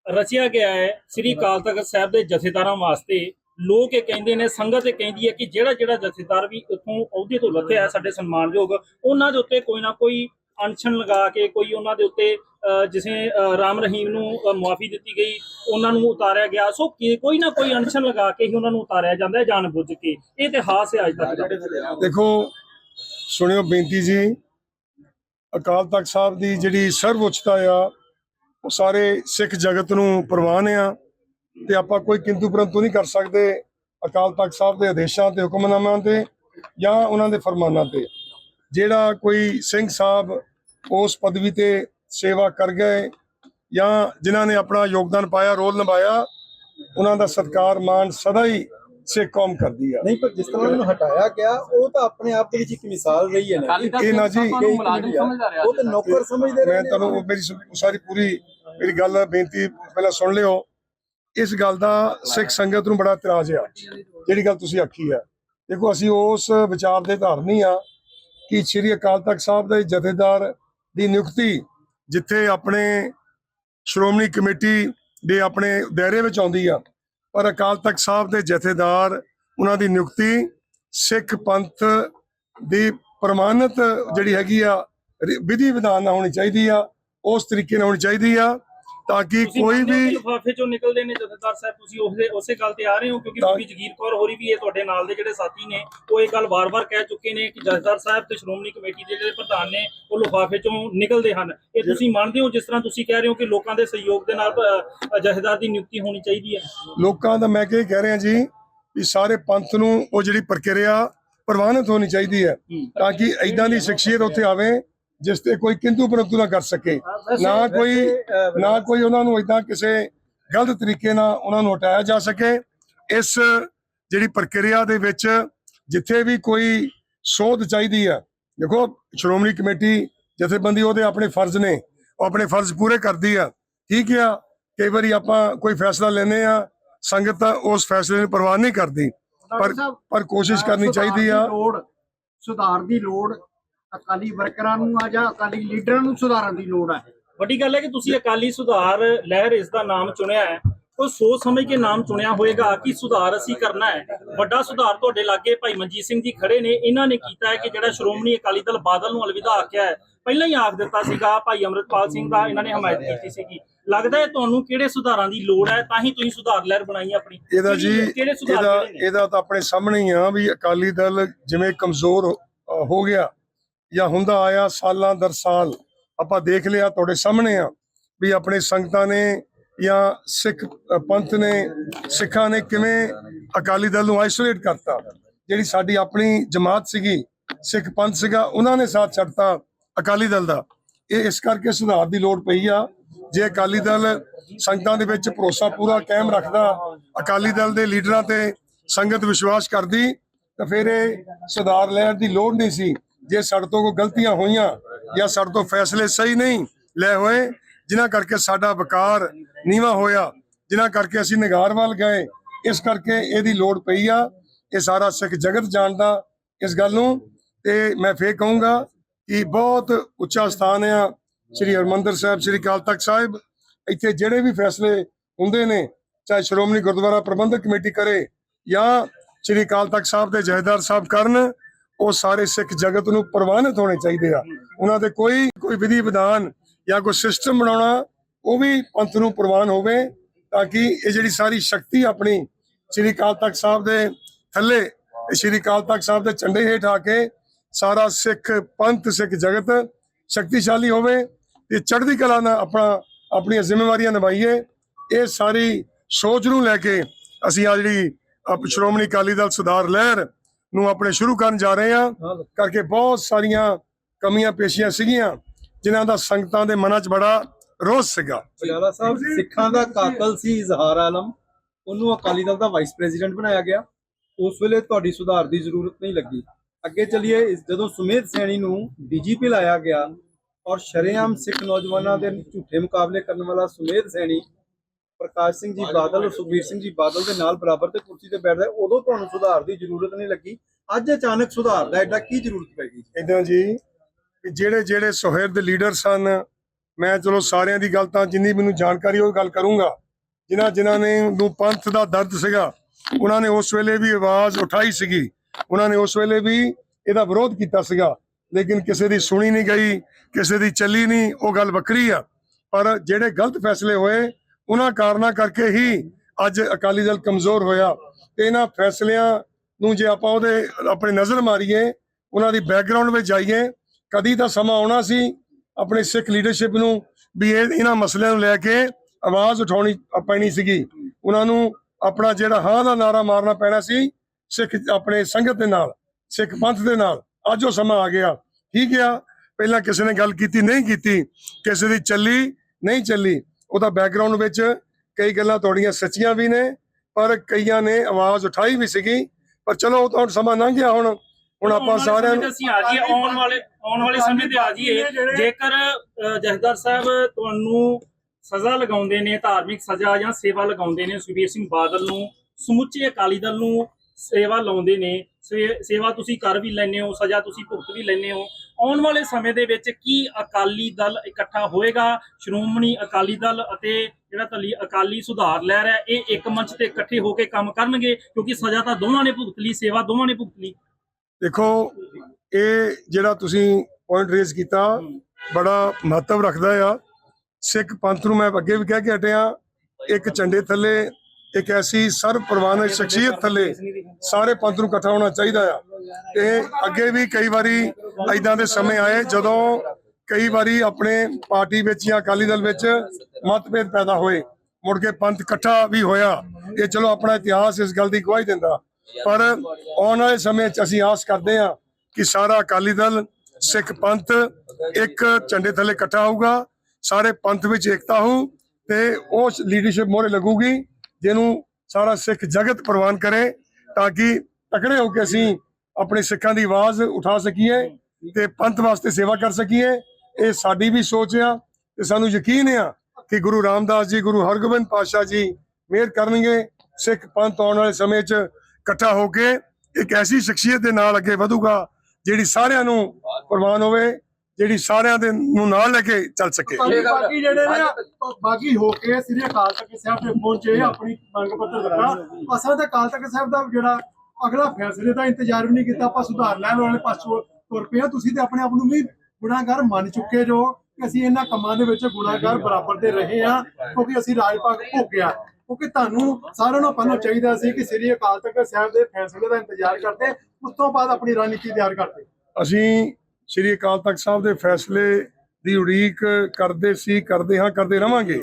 ਰਚਿਆ ਗਿਆ ਹੈ ਸ੍ਰੀ ਅਕਾਲ ਤਖਤ ਸਾਹਿਬ ਦੇ ਜਥੇਦਾਰਾਂ ਵਾਸਤੇ। ਲੋਕ ਇਹ ਕਹਿੰਦੇ ਨੇ ਸੰਗਤ ਇਹ ਕਹਿੰਦੀ ਹੈ ਕਿ ਜਿਹੜਾ ਜਿਹੜਾ ਜਥੇਦਾਰ ਵੀ ਉੱਥੋਂ ਅਹੁਦੇ ਤੋਂ ਲੱਥਿਆ ਸਾਡੇ ਸਨਮਾਨਯੋਗ ਉਹਨਾਂ ਦੇ ਉੱਤੇ ਕੋਈ ਨਾ ਕੋਈ ਅਨਸ਼ਨ ਲਗਾ ਕੇ ਕੋਈ ਉਹਨਾਂ ਦੇ ਉੱਤੇ ਅਹ, ਜਿਵੇਂ ਰਾਮ ਰਹੀਮ ਨੂੰ ਮੁਆਫੀ ਦਿੱਤੀ ਗਈ ਉਹਨਾਂ ਨੂੰ ਉਤਾਰਿਆ ਗਿਆ। ਸੋ ਕੋਈ ਨਾ ਕੋਈ ਅਨਸ਼ਨ ਲਗਾ ਕੇ ਹੀ ਉਹਨਾਂ ਨੂੰ ਉਤਾਰਿਆ ਜਾਂਦਾ ਹੈ ਜਾਣ ਬੁੱਝ ਕੇ। ਇਹ ਇਤਿਹਾਸ ਹੈ ਅੱਜ ਤੱਕ ਦਾ। ਦੇਖੋ ਸੁਣਿਓ ਬੇਨਤੀ ਜੀ ਅਕਾਲ ਤਖਤ ਸਾਹਿਬ ਦੀ ਜਿਹੜੀ ਸਰਵਉੱਚਤਾ ਆ ਉਹ ਸਾਰੇ ਸਿੱਖ ਜਗਤ ਨੂੰ ਪ੍ਰਵਾਨ ਆ। ਤੇ ਆਪਾਂ ਕੋਈ ਕਿੰਤੂ ਪਰੰਤੂ ਨਹੀਂ ਕਰ ਸਕਦੇ ਅਕਾਲ ਤਖਤ ਸਾਹਿਬ ਦੇ ਆਦੇਸ਼ਾਂ ਤੇ ਹੁਕਮਨਾਮਿਆਂ ਤੇ ਜਾਂ ਉਹਨਾਂ ਦੇ ਫਰਮਾਨਾਂ ਤੇ। ਜਿਹੜਾ ਕੋਈ ਸਿੰਘ ਸਾਹਿਬ ਉਸ ਪਦਵੀ ਤੇ ਸੇਵਾ ਕਰ ਗਏ ਜਾਂ ਜਿਨ੍ਹਾਂ ਨੇ ਆਪਣਾ ਯੋਗਦਾਨ ਪਾਇਆ ਰੋਲ ਨਿਭਾਇਆ ਉਹਨਾਂ ਦਾ ਸਤਿਕਾਰ ਮਾਣ ਸਦਾ ਹੀ ਸਿੱਖ ਕੌਮ ਕਰਦੀ ਆ। ਨਹੀਂ ਪਰ ਜਿਸ ਤਰ੍ਹਾਂ ਉਹਨੂੰ ਹਟਾਇਆ ਗਿਆ ਉਹ ਤਾਂ ਆਪਣੇ ਆਪ ਦੇ ਵਿੱਚ ਇੱਕ ਮਿਸਾਲ ਰਹੀ ਹੈ ਨਾ। ਇਹ ਨਾ ਜੀ ਉਹ ਤਾਂ ਨੌਕਰ ਸਮਝਦੇ ਰਹੇ ਮੈਂ। ਤੁਹਾਨੂੰ ਉਹ ਮੇਰੀ ਸਾਰੀ ਪੂਰੀ ਮੇਰੀ ਗੱਲ ਬੇਨਤੀ ਪਹਿਲਾਂ ਸੁਣ ਲਿਓ। ਇਸ ਗੱਲ ਦਾ ਸਿੱਖ ਸੰਗਤ ਨੂੰ ਬੜਾ ਇਤਰਾਜ਼ ਆ। ਜਿਹੜੀ ਗੱਲ ਤੁਸੀਂ ਆਖੀ ਆ ਦੇਖੋ, ਅਸੀਂ ਉਸ ਵਿਚਾਰ ਦੇ ਧਾਰਨੀ ਆ ਕਿ ਸ੍ਰੀ ਅਕਾਲ ਤਖਤ ਸਾਹਿਬ ਦੇ ਜਥੇਦਾਰ ਦੀ ਨਿਯੁਕਤੀ ਜਿੱਥੇ ਆਪਣੇ ਸ਼੍ਰੋਮਣੀ ਕਮੇਟੀ ਦੇ ਆਪਣੇ ਦਾਇਰੇ ਵਿੱਚ ਆਉਂਦੀ ਆ, ਪਰ ਅਕਾਲ ਤਖਤ ਸਾਹਿਬ ਦੇ ਜਥੇਦਾਰ, ਉਹਨਾਂ ਦੀ ਨਿਯੁਕਤੀ ਸਿੱਖ ਪੰਥ ਦੀ ਪ੍ਰਮਾਣਿਤ ਜਿਹੜੀ ਹੈਗੀ ਆ ਵਿਧੀ ਵਿਧਾਨ ਨਾਲ ਹੋਣੀ ਚਾਹੀਦੀ ਆ, ਉਸ ਤਰੀਕੇ ਨਾਲ ਹੋਣੀ ਚਾਹੀਦੀ ਆ। ਤਾਂ ਕਿ ਕੋਈ ਵੀ ਲਿਫਾਫੇ ਚੋਂ ਨਿਕਲਦੇ ਨੇ ਜਥੇਦਾਰ ਸਾਹਿਬ ਤੁਸੀਂ ਉਸੇ ਉਸੇ ਗੱਲ ਤੇ ਆ ਰਹੇ ਹੋ ਕਿਉਂਕਿ ਬੀਬੀ ਜਗੀਰ ਕੌਰ ਹੋਰੀ ਵੀ ਇਹ ਤੁਹਾਡੇ ਨਾਲ ਦੇ ਜਿਹੜੇ ਸਾਥੀ ਨੇ ਉਹ ਇਹ ਗੱਲ ਵਾਰ-ਵਾਰ ਕਹਿ ਚੁੱਕੇ ਨੇ ਕਿ ਜਥੇਦਾਰ ਸਾਹਿਬ ਤੇ ਸ਼੍ਰੋਮਣੀ ਕਮੇਟੀ ਦੇ ਜਿਹੜੇ ਪ੍ਰਧਾਨ ਨੇ ਉਹ ਲਿਫਾਫੇ ਚੋਂ ਨਿਕਲਦੇ ਹਨ। ਇਹ ਤੁਸੀਂ ਮੰਨਦੇ ਹੋ ਜਿਸ ਤਰ੍ਹਾਂ ਤੁਸੀਂ ਕਹਿ ਰਹੇ ਹੋ ਕਿ ਲੋਕਾਂ ਦੇ ਸਹਿਯੋਗ ਦੇ ਨਾਲ ਜਥੇਦਾਰ ਦੀ ਨਿਯੁਕਤੀ ਹੋਣੀ ਚਾਹੀਦੀ ਹੈ? ਲੋਕਾਂ ਦਾ ਮੈਂ ਕੀ ਕਹਿ ਰਿਹਾ ਜੀ ਵੀ ਸਾਰੇ ਪੰਥ ਨੂੰ ਉਹ ਜਿਹੜੀ ਪ੍ਰਕਿਰਿਆ ਪ੍ਰਵਾਨਿਤ ਹੋਣੀ ਚਾਹੀਦੀ ਹੈ ਤਾਂ ਕਿ ਐਦਾਂ ਦੀ ਸ਼ਖਸੀਅਤ ਉੱਥੇ ਆਵੇ ਜਿਸ ਤੇ ਕੋਈ ਕਿੰਤੂ ਪਰੰਤੂ ਨਾ ਕਰ ਸਕੇ। ਨਾ ਕੋਈ ਨਾ ਕੋਈ ਉਹਨਾਂ ਨੂੰ ਇਦਾਂ ਕਿਸੇ ਗਲਤ ਤਰੀਕੇ ਨਾਲ ਉਹਨਾਂ ਨੂੰ ਹਟਾਇਆ ਜਾ ਸਕੇ। ਇਸ ਜਿਹੜੀ ਪ੍ਰਕਿਰਿਆ ਦੇ ਵਿੱਚ ਜਿੱਥੇ ਵੀ ਕੋਈ ਸੋਧ ਚਾਹੀਦੀ ਹੈ ਦੇਖੋ ਸ਼੍ਰੋਮਣੀ ਕਮੇਟੀ ਜਥੇਬੰਦੀ ਉਹਦੇ ਆਪਣੇ ਫਰਜ਼ ਨੇ ਉਹ ਆਪਣੇ ਫਰਜ਼ ਪੂਰੇ ਕਰਦੀ ਆ। ਠੀਕ ਆ ਕਈ ਵਾਰੀ ਆਪਾਂ ਕੋਈ ਫੈਸਲਾ ਲੈਨੇ ਆ ਸੰਗਤ ਉਸ ਫੈਸਲੇ ਨੂੰ ਪ੍ਰਵਾਨ ਨਹੀਂ ਕਰਦੀ। ਪਰ ਪਰ ਕੋਸ਼ਿਸ਼ ਕਰਨੀ ਚਾਹੀਦੀ ਆ। ਸੁਧਾਰ ਦੀ ਲੋੜ ਅਕਾਲੀ ਵਰਕਰਾਂ ਨੂੰ ਆ ਜਾਂ ਅਕਾਲੀ ਲੀਡਰਾਂ ਨੂੰ ਸੁਧਾਰਨ ਦੀ ਲੋੜ ਹੈ ਵੱਡੀ ਗੱਲ ਹੈ ਕਿ ਤੁਸੀਂ ਅਕਾਲੀ ਸੁਧਾਰ ਲਹਿਰ ਇਸ ਦਾ ਨਾਮ ਚੁਣਿਆ ਹੈ। ਉਹ ਸੋਚ ਸਮਝ ਕੇ ਨਾਮ ਚੁਣਿਆ ਹੋਏਗਾ ਕਿ ਸੁਧਾਰ ਅਸੀਂ ਕਰਨਾ ਹੈ। ਵੱਡਾ ਸੁਧਾਰ ਤੁਹਾਡੇ ਲਾਗੇ ਭਾਈ ਮਨਜੀਤ ਸਿੰਘ ਜੀ ਖੜੇ ਨੇ। ਇਹਨਾਂ ਨੇ ਕੀਤਾ ਹੈ ਕਿ ਜਿਹੜਾ ਸ਼੍ਰੋਮਣੀ ਅਕਾਲੀ ਦਲ ਬਾਦਲ ਨੂੰ ਅਲਵਿਦਾ ਆਖਿਆ ਹੈ। ਪਹਿਲਾਂ ਹੀ ਆਖ ਦਿੱਤਾ ਸੀਗਾ ਭਾਈ ਅਮਰਿਤਪਾਲ ਸਿੰਘ ਦਾ ਇਹਨਾਂ ਨੇ ਹਮਾਇਤ ਕੀਤੀ ਸੀਗੀ। ਲੱਗਦਾ ਹੈ ਤੁਹਾਨੂੰ ਕਿਹੜੇ ਸੁਧਾਰਾਂ ਦੀ ਲੋੜ ਹੈ? ਤਾਂ ਹੀ ਤੁਸੀਂ ਸੁਧਾਰ ਲਹਿਰ ਬਣਾਈ ਹੈ ਆਪਣੀ। ਇਹਦਾ ਜੀ ਕਿਹੜੀ- ਕਿਹੜੇ ਸੁਧਾਰ ਇਹਦਾ? ਇਹਦਾ ਤਾਂ ਆਪਣੇ ਸਾਹਮਣੇ ਹੀ ਆ ਵੀ ਅਕਾਲੀ ਦਲ ਜਿਵੇਂ ਕਮਜ਼ੋਰ ਹੋ ਗਿਆ। ਜਾਂ ਹੁੰਦਾ ਆਇਆ ਸਾਲਾਂ ਦਰ ਸਾਲ, ਆਪਾਂ ਦੇਖ ਲਿਆ, ਤੁਹਾਡੇ ਸਾਹਮਣੇ ਆ, ਵੀ ਆਪਣੇ ਸੰਗਤਾਂ ਨੇ ਜਾਂ ਸਿੱਖ ਪੰਥ ਨੇ, ਸਿੱਖਾਂ ਨੇ ਕਿਵੇਂ ਅਕਾਲੀ ਦਲ ਨੂੰ ਆਈਸੋਲੇਟ ਕਰਤਾ। ਜਿਹੜੀ ਸਾਡੀ ਆਪਣੀ ਜਮਾਤ ਸੀਗੀ, ਸਿੱਖ ਪੰਥ ਸੀਗਾ, ਉਹਨਾਂ ਨੇ ਸਾਥ ਛੱਡਤਾ ਅਕਾਲੀ ਦਲ ਦਾ। ਇਹ ਇਸ ਕਰਕੇ ਸੁਧਾਰ ਦੀ ਲੋੜ ਪਈ ਆ। ਜੇ ਅਕਾਲੀ ਦਲ ਸੰਗਤਾਂ ਦੇ ਵਿੱਚ ਭਰੋਸਾ ਪੂਰਾ ਕਾਇਮ ਰੱਖਦਾ, ਅਕਾਲੀ ਦਲ ਦੇ ਲੀਡਰਾਂ ਤੇ ਸੰਗਤ ਵਿਸ਼ਵਾਸ ਕਰਦੀ, ਤਾਂ ਫਿਰ ਇਹ ਸੁਧਾਰ ਲੈਣ ਦੀ ਲੋੜ ਨਹੀਂ ਸੀ। ਜੇ ਸਾਡੇ ਤੋਂ ਕੋਈ ਗਲਤੀਆਂ ਹੋਈਆਂ ਜਾਂ ਸਾਡੇ ਤੋਂ ਫੈਸਲੇ ਸਹੀ ਨਹੀਂ ਲੈ ਹੋਏ, ਜਿਨ੍ਹਾਂ ਕਰਕੇ ਸਾਡਾ ਵਕਾਰ ਨੀਵਾ ਹੋਇਆ, ਜਿਨ੍ਹਾਂ ਕਰਕੇ ਅਸੀਂ ਨਿਗਾਰ ਵੱਲ ਗਏ, ਇਸ ਕਰਕੇ ਇਹਦੀ ਲੋੜ ਪਈ ਆ। ਇਹ ਸਾਰਾ ਸਿੱਖ ਜਗਤ ਜਾਣਦਾ ਇਸ ਗੱਲ ਨੂੰ। ਤੇ ਮੈਂ ਫੇਰ ਕਹੂੰਗਾ ਕਿ ਬਹੁਤ ਉੱਚਾ ਸਥਾਨ ਆ ਸ੍ਰੀ ਹਰਮੰਦਰ ਸਾਹਿਬ, ਸ੍ਰੀ ਅਕਾਲ ਤਖਤ ਸਾਹਿਬ। ਇੱਥੇ ਜਿਹੜੇ ਵੀ ਫੈਸਲੇ ਹੁੰਦੇ ਨੇ, ਚਾਹੇ ਸ਼੍ਰੋਮਣੀ ਗੁਰਦੁਆਰਾ ਪ੍ਰਬੰਧਕ ਕਮੇਟੀ ਕਰੇ ਜਾਂ ਸ੍ਰੀ ਅਕਾਲ ਤਖਤ ਸਾਹਿਬ ਦੇ ਜਹੇਦਾਰ ਸਾਹਿਬ ਕਰਨ ਉਹ ਸਾਰੇ ਸਿੱਖ ਜਗਤ ਨੂੰ ਪ੍ਰਵਾਨਿਤ ਹੋਣੇ ਚਾਹੀਦੇ ਆ। ਉਹਨਾਂ ਦੇ ਕੋਈ ਕੋਈ ਵਿਧੀ ਵਿਧਾਨ ਜਾਂ ਕੋਈ ਸਿਸਟਮ ਬਣਾਉਣਾ, ਉਹ ਵੀ ਪੰਥ ਨੂੰ ਪ੍ਰਵਾਨ ਹੋਵੇ ਤਾਂ ਕਿ ਇਹ ਜਿਹੜੀ ਸਾਰੀ ਸ਼ਕਤੀ ਆਪਣੀ ਸ੍ਰੀ ਅਕਾਲ ਤਖਤ ਸਾਹਿਬ ਦੇ ਥੱਲੇ ਸ੍ਰੀ ਅਕਾਲ ਤਖਤ ਸਾਹਿਬ ਦੇ ਝੰਡੇ ਹੇਠ ਆ ਕੇ ਸਾਰਾ ਸਿੱਖ ਪੰਥ, ਸਿੱਖ ਜਗਤ ਸ਼ਕਤੀਸ਼ਾਲੀ ਹੋਵੇ ਤੇ ਚੜ੍ਹਦੀ ਕਲਾ ਨਾਲ ਆਪਣਾ, ਆਪਣੀਆਂ ਜ਼ਿੰਮੇਵਾਰੀਆਂ ਨਿਭਾਈਏ। ਇਹ ਸਾਰੀ ਸੋਚ ਨੂੰ ਲੈ ਕੇ ਅਸੀਂ ਆ ਜਿਹੜੀ ਆਪ ਸ਼੍ਰੋਮਣੀ ਅਕਾਲੀ ਦਲ ਸੁਧਾਰ ਲਹਿਰ ਨੂੰ ਆਪਣੇ ਸ਼ੁਰੂ ਕਰਨ ਜਾ ਰਹੇ ਹਾਂ। ਕਰਕੇ ਬਹੁਤ ਸਾਰੀਆਂ ਕਮੀਆਂ ਪੇਸ਼ੀਆਂ ਸੀਗੀਆਂ ਜਿਨ੍ਹਾਂ ਦਾ ਸੰਗਤਾਂ ਦੇ ਮਨਾਂ 'ਚ ਬੜਾ ਰੋਸ ਸੀਗਾ। ਪਟਿਆਲਾ ਸਾਹਿਬ ਸਿੱਖਾਂ ਦਾ ਕਾਤਲ ਸੀ ਇਜ਼ਹਾਰ ਆਲਮ। ਉਹਨੂੰ ਅਕਾਲੀ ਦਲ ਦਾ ਵਾਈਸ ਪ੍ਰੈਜ਼ੀਡੈਂਟ ਬਣਾਇਆ ਗਿਆ। ਉਸ ਵੇਲੇ ਤੁਹਾਡੀ ਸੁਧਾਰ ਦੀ ਜ਼ਰੂਰਤ ਨਹੀਂ ਲੱਗੀ। ਅੱਗੇ ਚੱਲੀਏ ਜਦੋਂ ਸੁਮੇਧ ਸੈਣੀ ਨੂੰ ਡੀਜੀਪੀ ਲਾਇਆ ਗਿਆ ਔਰ ਸ਼ਰੇਆਮ ਸਿੱਖ ਨੌਜਵਾਨਾਂ ਦੇ ਝੂਠੇ ਮੁਕਾਬਲੇ ਕਰਨ ਵਾਲਾ ਸੁਮੇਧ ਸੈਣੀ ਪ੍ਰਕਾਸ਼ ਸਿੰਘ ਜੀ ਬਾਦਲ ਔਰ ਸੁਖਬੀਰ ਸਿੰਘ ਜੀ ਬਾਦਲ ਦੇ ਨਾਲ ਬਰਾਬਰ ਤੇ ਕੁਰਸੀ ਤੇ ਬੈਠਦਾ ਉਦੋਂ ਤੁਹਾਨੂੰ ਸੁਧਾਰ ਦੀ ਜ਼ਰੂਰਤ ਨਹੀਂ ਲੱਗੀ। ਅੱਜ ਅਚਾਨਕ ਸੁਧਾਰ ਦਾ ਐਡਾ ਕੀ ਜ਼ਰੂਰਤ ਪੈ ਗਈ? ਇਦਾਂ ਜੀ ਕਿ ਜਿਹੜੇ ਜਿਹੜੇ ਸੁਹਿਰਦ ਦੇ ਲੀਡਰ ਸਨ ਮੈਂ ਚਲੋ ਸਾਰਿਆਂ ਦੀ ਗੱਲ ਤਾਂ ਜਿੰਨੀ ਮੈਨੂੰ ਜਾਣਕਾਰੀ ਉਹ ਗੱਲ ਕਰੂੰਗਾ। ਜਿਨ੍ਹਾਂ ਜਿਨ੍ਹਾਂ ਨੇ ਨੂੰ ਪੰਥ ਦਾ ਦਰਦ ਸੀਗਾ ਉਹਨਾਂ ਨੇ ਉਸ ਵੇਲੇ ਵੀ ਆਵਾਜ਼ ਉਠਾਈ ਸੀਗੀ। ਉਹਨਾਂ ਨੇ ਉਸ ਵੇਲੇ ਵੀ ਇਹਦਾ ਵਿਰੋਧ ਕੀਤਾ ਸੀਗਾ। ਲੇਕਿਨ ਕਿਸੇ ਦੀ ਸੁਣੀ ਨਹੀਂ ਗਈ ਕਿਸੇ ਦੀ ਚੱਲੀ ਨਹੀਂ ਉਹ ਗੱਲ ਵੱਖਰੀ ਆ। ਪਰ ਜਿਹੜੇ ਗਲਤ ਫੈਸਲੇ ਹੋਏ ਉਹਨਾਂ ਕਾਰਨਾਂ ਕਰਕੇ ਹੀ ਅੱਜ ਅਕਾਲੀ ਦਲ ਕਮਜ਼ੋਰ ਹੋਇਆ। ਤੇ ਇਹਨਾਂ ਫੈਸਲਿਆਂ ਨੂੰ ਜੇ ਆਪਾਂ ਉਹਦੇ ਆਪਣੇ ਨਜ਼ਰ ਮਾਰੀਏ, ਉਹਨਾਂ ਦੀ ਬੈਕਗ੍ਰਾਉਂਡ ਵਿੱਚ ਜਾਈਏ, ਕਦੀ ਤਾਂ ਸਮਾਂ ਆਉਣਾ ਸੀ ਆਪਣੇ ਸਿੱਖ ਲੀਡਰਸ਼ਿਪ ਨੂੰ ਵੀ ਇਹ ਇਹਨਾਂ ਮਸਲਿਆਂ ਨੂੰ ਲੈ ਕੇ ਆਵਾਜ਼ ਉਠਾਉਣੀ ਪੈਣੀ ਸੀਗੀ। ਉਹਨਾਂ ਨੂੰ ਆਪਣਾ ਜਿਹੜਾ ਹਾਂ ਦਾ ਨਾਰਾ ਮਾਰਨਾ ਪੈਣਾ ਸੀ, ਸਿੱਖ ਆਪਣੇ ਸੰਗਤ ਦੇ ਨਾਲ, ਸਿੱਖ ਪੰਥ ਦੇ ਨਾਲ। ਅੱਜ ਉਹ ਸਮਾਂ ਆ ਗਿਆ। ਠੀਕ ਆ। ਪਹਿਲਾਂ ਕਿਸੇ ਨੇ ਗੱਲ ਕੀਤੀ, ਨਹੀਂ ਕੀਤੀ। ਕਿਸੇ ਦੀ ਚੱਲੀ, ਨਹੀਂ ਚੱਲੀ। ਉਹਦਾ ਬੈਕਗ੍ਰਾਉਂਡ ਵਿੱਚ ਕਈ ਗੱਲਾਂ ਤੁਹਾਡੀਆਂ ਸੱਚੀਆਂ ਵੀ ਨੇ ਪਰ ਕਈਆਂ ਨੇ ਆਵਾਜ਼ ਉਠਾਈ ਵੀ ਸੀਗੀ। ਪਰ ਚਲੋ ਉਹ ਤਾਂ ਸਮਾਂ ਲੰਘ ਗਿਆ ਹੁਣ। ਹੁਣ ਆਪਾਂ ਸਾਰਿਆਂ ਨੂੰ ਅਸੀਂ ਆ ਜਾਈਏ। ਆਉਣ ਵਾਲੇ ਆਉਣ ਵਾਲੇ ਸਮੇਂ ਤੇ ਆ ਜਾਈਏ। ਜੇਕਰ ਅ, ਜਥੇਦਾਰ ਸਾਹਿਬ ਤੁਹਾਨੂੰ ਸਜ਼ਾ ਲਗਾਉਂਦੇ ਨੇ ਧਾਰਮਿਕ ਸਜ਼ਾ ਜਾਂ ਸੇਵਾ ਲਗਾਉਂਦੇ ਨੇ ਸੁਖਬੀਰ ਸਿੰਘ ਬਾਦਲ ਨੂੰ ਸਮੁੱਚੇ ਅਕਾਲੀ ਦਲ ਨੂੰ ਸੇਵਾ ਲਾਉਂਦੇ ਨੇ ਸੇਵਾ ਤੁਸੀਂ ਕਰ ਵੀ ਲੈਂਦੇ ਹੋ ਸਜ਼ਾ ਤੁਸੀਂ ਭੁਗਤ ਵੀ ਲੈਂਦੇ ਹੋ ਆਉਣ ਵਾਲੇ ਸਮੇਂ ਦੇ ਵਿੱਚ ਕੀ ਅਕਾਲੀ ਦਲ ਇਕੱਠਾ ਹੋਏਗਾ? ਸ਼੍ਰੋਮਣੀ ਅਕਾਲੀ ਦਲ ਅਤੇ ਜਿਹੜਾ ਤਲੀ ਅਕਾਲੀ ਸੁਧਾਰ ਲਹਿਰ ਹੈ, ਇਹ ਇੱਕ ਮੰਚ ਤੇ ਇਕੱਠੇ ਹੋ ਕੇ ਕੰਮ ਕਰਨਗੇ ਕਿਉਂਕਿ ਸਜ਼ਾ ਤਾਂ ਦੋਵਾਂ ਨੇ ਭੁਗਤ ਲਈ, ਸੇਵਾ ਦੋਵਾਂ ਨੇ ਭੁਗਤ ਲਈ। ਦੇਖੋ, ਇਹ ਜਿਹੜਾ ਤੁਸੀਂ ਪੁਆਇੰਟ ਰੇਜ਼ ਕੀਤਾ ਬੜਾ ਮਹੱਤਵ ਰੱਖਦਾ ਆ। ਸਿੱਖ ਪੰਥ ਨੂੰ ਮੈਂ ਅੱਗੇ ਵੀ ਕਹਿ ਕੇ ਹਟਿਆ, ਇੱਕ ਝੰਡੇ ਥੱਲੇ ਇੱਕ ਐਸੀ ਸਰਵ ਪ੍ਰਵਾਨਿਤ ਸ਼ਖਸੀਅਤ ਥੱਲੇ ਸਾਰੇ ਪੰਥ ਨੂੰ ਇਕੱਠਾ ਹੋਣਾ ਚਾਹੀਦਾ ਆ। ਤੇ ਅੱਗੇ ਵੀ ਕਈ ਵਾਰੀ ਐਦਾਂ ਦੇ ਸਮੇਂ ਆਏ ਜਦੋਂ ਕਈ ਵਾਰੀ ਆਪਣੇ ਪਾਰਟੀ ਵਿੱਚ ਜਾਂ ਅਕਾਲੀ ਦਲ ਵਿੱਚ ਮਤਭੇਦ ਪੈਦਾ ਹੋਏ। ਮੁੜ ਕੇ ਪੰਥ ਇਕੱਠਾ ਵੀ ਹੋਇਆ। ਇਹ ਚਲੋ ਆਪਣਾ ਇਤਿਹਾਸ ਇਸ ਗੱਲ ਦੀ ਗਵਾਹੀ ਦਿੰਦਾ। ਪਰ ਆਉਣ ਵਾਲੇ ਸਮੇਂ 'ਚ ਅਸੀਂ ਆਸ ਕਰਦੇ ਹਾਂ ਕਿ ਸਾਰਾ ਅਕਾਲੀ ਦਲ ਸਿੱਖ ਪੰਥ ਇੱਕ ਝੰਡੇ ਥੱਲੇ ਇਕੱਠਾ ਹੋਊਗਾ। ਸਾਰੇ ਪੰਥ ਵਿੱਚ ਏਕਤਾ ਹੋਊ ਤੇ ਉਸ ਲੀਡਰਸ਼ਿਪ ਮੋਰੇ ਲੱਗੂਗੀ। ਜਿਹਨੂੰ ਸਾਰਾ ਸਿੱਖ ਜਗਤ ਪ੍ਰਵਾਨ ਕਰੇ ਤਾਂ ਕਿ ਤਕੜੇ ਹੋ ਕੇ ਅਸੀਂ ਆਪਣੇ ਸਿੱਖਾਂ ਦੀ ਆਵਾਜ਼ ਉਠਾ ਸਕੀਏ ਤੇ ਪੰਥ ਵਾਸਤੇ ਸੇਵਾ ਕਰ ਸਕੀਏ। ਇਹ ਸਾਡੀ ਵੀ ਸੋਚ ਆ ਤੇ ਸਾਨੂੰ ਯਕੀਨ ਆ ਕਿ ਗੁਰੂ ਰਾਮਦਾਸ ਜੀ, ਗੁਰੂ ਹਰਗੋਬਿੰਦ ਪਾਤਸ਼ਾਹ ਜੀ ਮਿਹਰ ਕਰਨਗੇ, ਸਿੱਖ ਪੰਥ ਆਉਣ ਵਾਲੇ ਸਮੇਂ 'ਚ ਇਕੱਠਾ ਹੋ ਕੇ ਇੱਕ ਐਸੀ ਸ਼ਖਸੀਅਤ ਦੇ ਨਾਲ ਅੱਗੇ ਵਧੂਗਾ ਜਿਹੜੀ ਸਾਰਿਆਂ ਨੂੰ ਪ੍ਰਵਾਨ ਹੋਵੇ। ਜਿਹੜੀ ਸਾਰਿਆਂ ਦੇ ਨੂੰ ਨਾਲ ਲੈ ਕੇ ਚੱਲ ਸਕੇ। ਬਾਕੀ ਜਿਹੜੇ ਨੇ ਬਾਕੀ ਹੋ ਕੇ ਸ੍ਰੀ ਅਕਾਲ ਤਖਤ ਸਾਹਿਬ ਦੇ ਪਹੁੰਚੇ ਆਪਣੀ ਮੰਗ ਪੱਤਰ ਦਿੱਤਾ। ਅਸਲ ਤੇ ਅਕਾਲ ਤਖਤ ਸਾਹਿਬ ਦਾ ਜਿਹੜਾ ਅਗਲਾ ਫੈਸਲੇ ਦਾ ਇੰਤਜ਼ਾਰ ਵੀ ਨਹੀਂ ਕੀਤਾ। ਆਪਾਂ ਸੁਧਾਰ ਲੈਣ ਵਾਲੇ ਪਾਸੋਂ ਤੁਰ ਪਏ। ਤੁਸੀਂ ਤੇ ਆਪਣੇ ਆਪ ਨੂੰ ਵੀ ਗੁਨਾਹਗਾਰ ਮੰਨ ਚੁੱਕੇ ਜੋ ਕਿ ਅਸੀਂ ਇਹਨਾਂ ਕੰਮਾਂ ਦੇ ਵਿੱਚ ਗੁਨਾਹਗਾਰ ਬਰਾਬਰ ਦੇ ਰਹੇ ਹਾਂ ਕਿਉਂਕਿ ਅਸੀਂ ਰਾਜ ਭਾਗ ਭੋਗਿਆ ਕਿਉਂਕਿ ਤੁਹਾਨੂੰ ਸਾਰਿਆਂ ਨੂੰ ਪਹਿਲਾਂ ਚਾਹੀਦਾ ਸੀ ਕਿ ਸ੍ਰੀ ਅਕਾਲ ਤਖਤ ਸਾਹਿਬ ਦੇ ਫੈਸਲੇ ਦਾ ਇੰਤਜ਼ਾਰ ਕਰਦੇ ਉਸ ਤੋਂ ਬਾਅਦ ਆਪਣੀ ਰਣਨੀਤੀ ਤਿਆਰ ਕਰਦੇ। ਅਸੀਂ ਸ੍ਰੀ ਅਕਾਲ ਤਖਤ ਸਾਹਿਬ ਦੇ ਫੈਸਲੇ ਦੀ ਉਡੀਕ ਕਰਦੇ ਸੀ, ਕਰਦੇ ਹਾਂ, ਕਰਦੇ ਰਵਾਂਗੇ।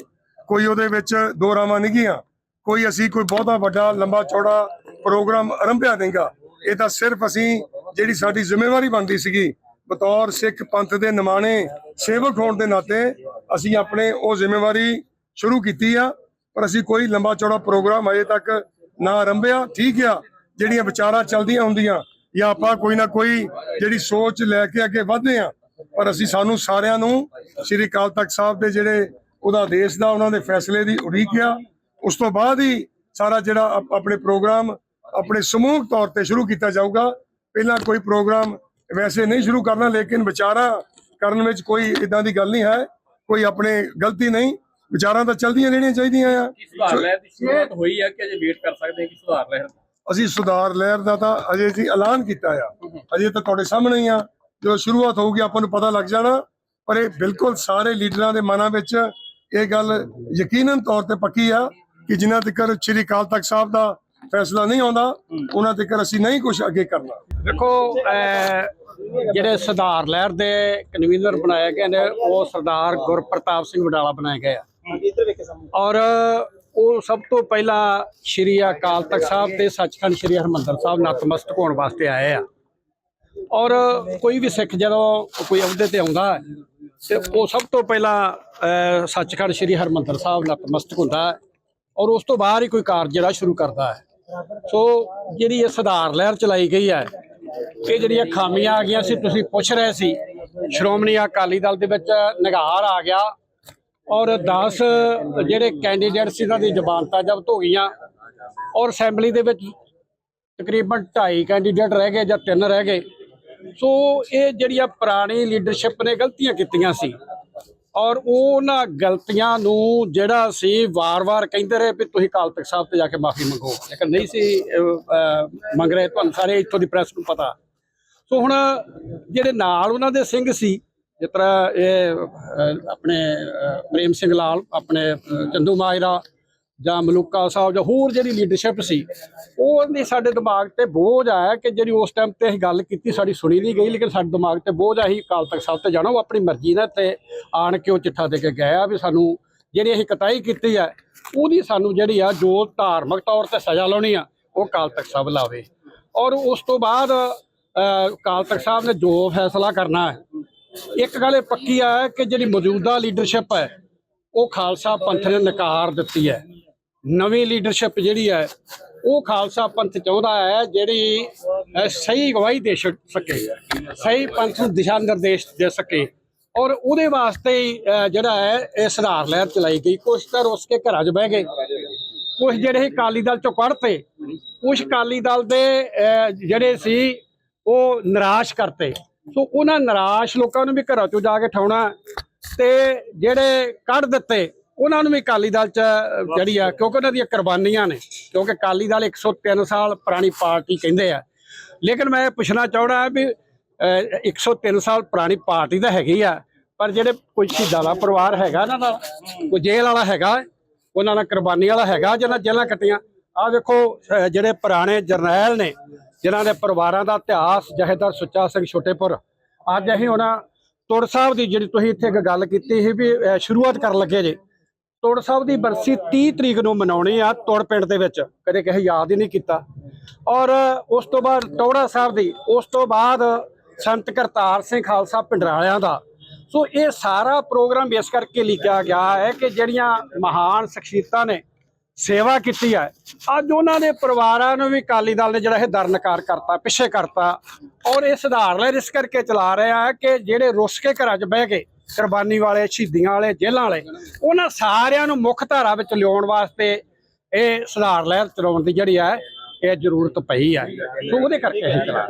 ਕੋਈ ਉਹਦੇ ਵਿੱਚ ਦੋ ਰਾਵਾਂ ਨਹੀਂ ਗੀਆਂ ਕੋਈ ਅਸੀਂ ਕੋਈ ਬਹੁਤਾ ਵੱਡਾ, ਲੰਬਾ, ਚੌੜਾ ਪ੍ਰੋਗਰਾਮ ਆਰੰਭਿਆ ਨਹੀਂਗਾ ਇਹ ਤਾਂ ਸਿਰਫ ਅਸੀਂ ਜਿਹੜੀ ਸਾਡੀ ਜ਼ਿੰਮੇਵਾਰੀ ਬਣਦੀ ਸੀਗੀ, ਬਤੌਰ ਸਿੱਖ ਪੰਥ ਦੇ ਨਿਮਾਣੇ ਸੇਵਕ ਹੋਣ ਦੇ ਨਾਤੇ ਅਸੀਂ ਆਪਣੇ ਉਹ ਜ਼ਿੰਮੇਵਾਰੀ ਸ਼ੁਰੂ ਕੀਤੀ ਆ, ਪਰ ਅਸੀਂ ਕੋਈ ਲੰਬਾ, ਚੌੜਾ ਪ੍ਰੋਗਰਾਮ ਅਜੇ ਤੱਕ ਨਾ ਆਰੰਭਿਆ। ਠੀਕ ਆ, ਜਿਹੜੀਆਂ ਵਿਚਾਰਾਂ ਚੱਲਦੀਆਂ ਹੁੰਦੀਆਂ ਜਾਂ ਆਪਾਂ ਕੋਈ ਨਾ ਕੋਈ ਜਿਹੜੀ ਸੋਚ ਲੈ ਕੇ ਅੱਗੇ ਵਧਦੇ ਆ ਪਰ ਅਸੀਂ ਸਾਨੂੰ ਸਾਰਿਆਂ ਨੂੰ ਸ੍ਰੀ ਅਕਾਲ ਤਖਤ ਸਾਹਿਬ ਦੇ ਜਿਹੜੇ ਉਹਦਾ ਦੇਸ਼ ਦਾ ਉਹਨਾਂ ਦੇ ਫੈਸਲੇ ਦੀ ਉਡੀਕ ਆ। ਉਸ ਤੋਂ ਬਾਅਦ ਹੀ ਸਾਰਾ ਜਿਹੜਾ ਆਪ- ਆਪਣੇ ਪ੍ਰੋਗਰਾਮ ਆਪਣੇ ਸਮੂਹਕ ਤੌਰ ਤੇ ਸ਼ੁਰੂ ਕੀਤਾ ਜਾਊਗਾ। ਪਹਿਲਾਂ ਕੋਈ ਪ੍ਰੋਗਰਾਮ ਵੈਸੇ ਨਹੀਂ ਸ਼ੁਰੂ ਕਰਨਾ ਲੇਕਿਨ ਵਿਚਾਰਾ ਕਰਨ ਵਿੱਚ ਕੋਈ ਇਦਾਂ ਦੀ ਗੱਲ ਨਹੀਂ ਹੈ। ਕੋਈ ਆਪਣੇ ਗਲਤੀ ਨਹੀਂ। ਵਿਚਾਰਾਂ ਤਾਂ ਚਲਦੀਆਂ ਰਹਿਣੀਆਂ ਚਾਹੀਦੀਆਂ ਆ। ਸੁਧਾਰ ਲਹਿਰ ਦੀ ਸ਼ੁਰੂਆਤ ਹੋਈ ਹੈ ਕਿ ਅਜੇ ਵੇਟ ਕਰ ਸਕਦੇ ਹਾਂ ਕਿ ਸੁਧਾਰ ਲਹਿਰ ਅਸੀਂ ਸੁਧਾਰ ਲਹਿਰ ਦਾ ਤਾਂ ਅਜੇ ਜੀ ਐਲਾਨ ਕੀਤਾ ਆ। ਅਜੇ ਤਾਂ ਤੁਹਾਡੇ ਸਾਹਮਣੇ ਹੀ ਆ। ਜਦੋਂ ਸ਼ੁਰੂਆਤ ਹੋਊਗੀ ਆਪਾਂ ਨੂੰ ਪਤਾ ਲੱਗ ਜਾਣਾ। ਪਰ ਇਹ ਬਿਲਕੁਲ ਸਾਰੇ ਲੀਡਰਾਂ ਦੇ ਮਨਾਂ ਵਿੱਚ ਇਹ ਗੱਲ ਯਕੀਨਨ ਤੌਰ ਤੇ ਪੱਕੀ ਆ ਕਿ ਜਿਨ੍ਹਾਂ ਤੱਕ ਸ੍ਰੀ ਅਕਾਲ ਤਖਤ ਸਾਹਿਬ ਦਾ ਫੈਸਲਾ ਨਹੀਂ ਆਉਂਦਾ ਉਹਨਾਂ ਤੱਕ ਅਸੀਂ ਨਹੀਂ ਕੁਝ ਅੱਗੇ ਕਰਨਾ। ਦੇਖੋ ਜਿਹੜੇ ਸਰਦਾਰ ਲਹਿਰ ਦੇ ਕਨਵੀਨਰ ਬਣਾਏ ਗਏ ਨੇ ਉਹ ਸਰਦਾਰ ਗੁਰਪ੍ਰਤਾਪ ਸਿੰਘ ਵਡਾਲਾ ਬਣਾਏ ਗਏ ਆ। ਔਰ ਉਹ ਸਭ ਤੋਂ ਪਹਿਲਾਂ ਸ਼੍ਰੀ ਅਕਾਲ ਤਖਤ ਸਾਹਿਬ ਤੇ ਸੱਚਖੰਡ ਸ਼੍ਰੀ ਹਰਮੰਦਰ ਸਾਹਿਬ ਨਤਮਸਤਕ ਹੋਣ ਵਾਸਤੇ ਆਏ ਆ। ਔਰ ਕੋਈ ਵੀ ਸਿੱਖ ਜਦੋਂ ਕੋਈ ਅਹੁਦੇ ਤੇ ਆਉਂਦਾ ਹੈ, ਤੇ ਉਹ ਸਭ ਤੋਂ ਪਹਿਲਾਂ ਸੱਚਖੰਡ ਸ਼੍ਰੀ ਹਰਮੰਦਰ ਸਾਹਿਬ ਨਤਮਸਤਕ ਹੁੰਦਾ ਹੈ ਔਰ ਉਸ ਤੋਂ ਬਾਅਦ ਹੀ ਕੋਈ ਕਾਰਜ ਜਿਹੜਾ ਸ਼ੁਰੂ ਕਰਦਾ ਹੈ। ਸੋ ਜਿਹੜੀ ਇਹ ਸੁਧਾਰ ਲਹਿਰ ਚਲਾਈ ਗਈ ਹੈ, ਇਹ ਜਿਹੜੀਆਂ ਖਾਮੀਆਂ ਆ ਗਈਆਂ ਸੀ, ਤੁਸੀਂ ਪੁੱਛ ਰਹੇ ਸੀ, ਸ਼੍ਰੋਮਣੀ ਅਕਾਲੀ ਦਲ ਦੇ ਵਿੱਚ ਨਿਗਾਰ ਆ ਗਿਆ ਔਰ 10 ਜਿਹੜੇ ਕੈਂਡੀਡੇਟ ਸੀ ਉਹਨਾਂ ਦੀ ਜ਼ਮਾਨਤਾਂ ਜ਼ਬਤ ਹੋ ਗਈਆਂ, ਔਰ ਅਸੈਂਬਲੀ ਦੇ ਵਿੱਚ ਤਕਰੀਬਨ 2.5 ਕੈਂਡੀਡੇਟ ਰਹਿ ਗਏ ਜਾਂ ਤਿੰਨ ਰਹਿ ਗਏ। ਸੋ ਇਹ ਜਿਹੜੀਆਂ ਪੁਰਾਣੀ ਲੀਡਰਸ਼ਿਪ ਨੇ ਗਲਤੀਆਂ ਕੀਤੀਆਂ ਸੀ, ਔਰ ਉਹਨਾਂ ਗਲਤੀਆਂ ਨੂੰ ਜਿਹੜਾ ਸੀ ਵਾਰ-ਵਾਰ ਕਹਿੰਦੇ ਰਹੇ ਵੀ ਤੁਸੀਂ ਅਕਾਲ ਤਖਤ ਸਾਹਿਬ ਤੇ ਜਾ ਕੇ ਮਾਫੀ ਮੰਗੋ। ਲੇਕਿਨ ਨਹੀਂ ਸੀ ਮੰਗ ਰਹੇ ਤੁਹਾਨੂੰ ਸਾਰੇ ਇੱਥੋਂ ਦੀ ਪ੍ਰੈਸ ਨੂੰ ਪਤਾ। ਸੋ ਹੁਣ ਜਿਹੜੇ ਨਾਲ ਉਹਨਾਂ ਦੇ ਸਿੰਘ ਸੀ ਜਿਸ ਤਰ੍ਹਾਂ ਇਹ ਆਪਣੇ ਪ੍ਰੇਮ ਸਿੰਘ ਲਾਲ ਆਪਣੇ ਚੰਦੂ ਮਾਜਰਾ ਜਾਂ ਮਲੂਕਾ ਸਾਹਿਬ ਜਾਂ ਹੋਰ ਜਿਹੜੀ ਲੀਡਰਸ਼ਿਪ ਸੀ ਉਹ ਨਹੀਂ ਸਾਡੇ ਦਿਮਾਗ ਤੇ ਬੋਝ ਆਇਆ ਕਿ ਜਿਹੜੀ ਉਸ ਟਾਈਮ ਤੇ ਅਸੀਂ ਗੱਲ ਕੀਤੀ ਸਾਡੀ ਸੁਣੀ ਨਹੀਂ ਗਈ ਲੇਕਿਨ ਸਾਡੇ ਦਿਮਾਗ ਤੇ ਬੋਝ ਆਹੀ ਅਕਾਲ ਤਖਤ ਸਾਹਿਬ ਤੇ ਜਾਣਾ ਉਹ ਆਪਣੀ ਮਰਜ਼ੀ ਨਾਲ ਤੇ ਆਣ ਕੇ ਉਹ ਚਿੱਠਾ ਦੇ ਕੇ ਗਏ ਆ ਵੀ ਸਾਨੂੰ ਜਿਹੜੀ ਅਸੀਂ ਕਤਾਈ ਕੀਤੀ ਹੈ ਉਹਦੀ ਸਾਨੂੰ ਜਿਹੜੀ ਆ ਜੋ ਧਾਰਮਿਕ ਤੌਰ ਤੇ ਸਜ਼ਾ ਲਾਉਣੀ ਆ ਉਹ ਅਕਾਲ ਤਖਤ ਸਾਹਿਬ ਲਾਵੇ। ਔਰ ਉਸ ਤੋਂ ਬਾਅਦ ਅਹ, ਅਕਾਲ ਤਖਤ ਸਾਹਿਬ ਨੇ ਜੋ ਫੈਸਲਾ ਕਰਨਾ ਹੈ ਇੱਕ ਗੱਲ ਇਹ ਪੱਕੀ ਹੈ ਕਿ ਜਿਹੜੀ ਮੌਜੂਦਾ ਲੀਡਰਸ਼ਿਪ ਹੈ ਉਹ ਖਾਲਸਾ ਪੰਥ ਨੇ ਨਕਾਰ ਦਿੱਤੀ ਹੈ। ਨਵੀਂ ਲੀਡਰਸ਼ਿਪ ਜਿਹੜੀ ਹੈ ਉਹ ਖਾਲਸਾ ਪੰਥ ਚਾਹੁੰਦਾ ਹੈ ਜਿਹੜੀ ਸਹੀ ਗਵਾਹੀ ਦੇ ਸਕੇ ਸਹੀ ਪੰਥ ਨੂੰ ਦਿਸ਼ਾ ਨਿਰਦੇਸ਼ ਦੇ ਸਕੇ। ਔਰ ਉਹਦੇ ਵਾਸਤੇ ਅਹ, ਜਿਹੜਾ ਹੈ ਇਹ ਸੁਧਾਰ ਲਹਿਰ ਚਲਾਈ ਗਈ। ਕੁਛ ਤਾਂ ਰੁੱਸ ਕੇ ਘਰਾਂ 'ਚ ਬਹਿ ਗਏ। ਕੁਛ ਜਿਹੜੇ ਅਕਾਲੀ ਦਲ ਚੋਂ ਕੱਢਤੇ ਕੁਛ ਅਕਾਲੀ ਦਲ ਦੇ ਅਹ, ਜਿਹੜੇ ਸੀ ਉਹ ਨਿਰਾਸ਼ ਕਰਤੇ। ਸੋ ਉਹਨਾਂ ਨਿਰਾਸ਼ ਲੋਕਾਂ ਨੂੰ ਵੀ ਘਰਾਂ ਚੋਂ ਜਾ ਕੇ ਠਾਉਣਾ ਤੇ ਜਿਹੜੇ ਕੱਢ ਦਿੱਤੇ ਉਹਨਾਂ ਨੂੰ ਵੀ ਅਕਾਲੀ ਦਲ ਚ ਜਿਹੜੀ ਆ ਕਿਉਂਕਿ ਉਹਨਾਂ ਦੀਆਂ ਕੁਰਬਾਨੀਆਂ ਨੇ ਕਿਉਂਕਿ ਅਕਾਲੀ ਦਲ 103 ਸਾਲ ਪੁਰਾਣੀ ਪਾਰਟੀ ਕਹਿੰਦੇ ਆ। ਲੇਕਿਨ ਮੈਂ ਇਹ ਪੁੱਛਣਾ ਚਾਹਣਾ ਵੀ ਅਹ, 103 ਸਾਲ ਪੁਰਾਣੀ ਪਾਰਟੀ ਤਾਂ ਹੈਗੀ ਆ ਪਰ ਜਿਹੜੇ ਕੋਈ ਸ਼ਹੀਦਾਂ ਦਾ ਪਰਿਵਾਰ ਹੈਗਾ ਨਾ ਨਾਲ ਕੋਈ ਜੇਲ੍ਹ ਵਾਲਾ ਹੈਗਾ ਉਹਨਾਂ ਨਾਲ ਕੁਰਬਾਨੀ ਵਾਲਾ ਹੈਗਾ ਜਿਹਨਾਂ ਜੇਲ੍ਹਾਂ ਕੱਟੀਆਂ। ਆ ਵੇਖੋ ਜਿਹੜੇ ਪੁਰਾਣੇ ਜਰਨੈਲ ਨੇ ਜਿਨ੍ਹਾਂ ਦੇ ਪਰਿਵਾਰਾਂ ਦਾ ਇਤਿਹਾਸ ਜਹੇਦਾਰ ਸੁੱਚਾ ਸਿੰਘ ਛੋਟੇਪੁਰ। ਅੱਜ ਅਸੀਂ ਉਹਨਾਂ ਤੁਰ ਸਾਹਿਬ ਦੀ ਜਿਹੜੀ ਤੁਸੀਂ ਇੱਥੇ ਇੱਕ ਗੱਲ ਕੀਤੀ ਸੀ ਵੀ ਸ਼ੁਰੂਆਤ ਕਰਨ ਲੱਗੇ ਜੇ। ਤੋੜ ਸਾਹਿਬ ਦੀ ਬਰਸੀ 30 ਤਰੀਕ ਨੂੰ ਮਨਾਉਣੀ ਆ ਤੋੜ ਪਿੰਡ ਦੇ ਵਿੱਚ। ਕਦੇ ਕਿਸੇ ਯਾਦ ਹੀ ਨਹੀਂ ਕੀਤਾ। ਔਰ ਉਸ ਤੋਂ ਬਾਅਦ ਟੌੜਾ ਸਾਹਿਬ ਦੀ, ਉਸ ਤੋਂ ਬਾਅਦ ਸੰਤ ਕਰਤਾਰ ਸਿੰਘ ਖਾਲਸਾ ਪਿੰਡਰਾਲਿਆਂ ਦਾ। ਸੋ ਇਹ ਸਾਰਾ ਪ੍ਰੋਗਰਾਮ ਇਸ ਕਰਕੇ ਲਿਖਿਆ ਗਿਆ ਹੈ ਕਿ ਜਿਹੜੀਆਂ ਮਹਾਨ ਸ਼ਖਸੀਅਤਾਂ ਨੇ ਸੇਵਾ ਕੀਤੀ ਹੈ। ਅੱਜ ਉਹਨਾਂ ਦੇ ਪਰਿਵਾਰਾਂ ਨੂੰ ਵੀ ਅਕਾਲੀ ਦਲ ਨੇ ਜਿਹੜਾ ਇਹ ਦਰਨਕਾਰ ਕਰਤਾ, ਪਿੱਛੇ ਕਰਤਾ ਔਰ ਇਹ ਸੁਧਾਰ ਲੈ ਇਸ ਕਰਕੇ ਚਲਾ ਰਿਹਾ ਹੈ ਕਿ ਜਿਹੜੇ ਰੁੱਸ ਕੇ ਘਰਾਂ 'ਚ ਬਹਿ ਕੇ ਕੁਰਬਾਨੀ ਵਾਲੇ, ਸ਼ਹੀਦੀਆਂ ਵਾਲੇ, ਜੇਲ੍ਹਾਂ ਵਾਲੇ, ਉਹਨਾਂ ਸਾਰਿਆਂ ਨੂੰ ਮੁੱਖ ਧਾਰਾ ਵਿੱਚ ਲਿਆਉਣ ਵਾਸਤੇ ਇਹ ਸੁਧਾਰ ਲਹਿਰ ਚਲਾਉਣ ਦੀ ਜਿਹੜੀ ਹੈ, ਇਹ ਜ਼ਰੂਰਤ ਪਈ ਹੈ। ਸੋ ਉਹਦੇ ਕਰਕੇ ਅਸੀਂ ਚਲਾ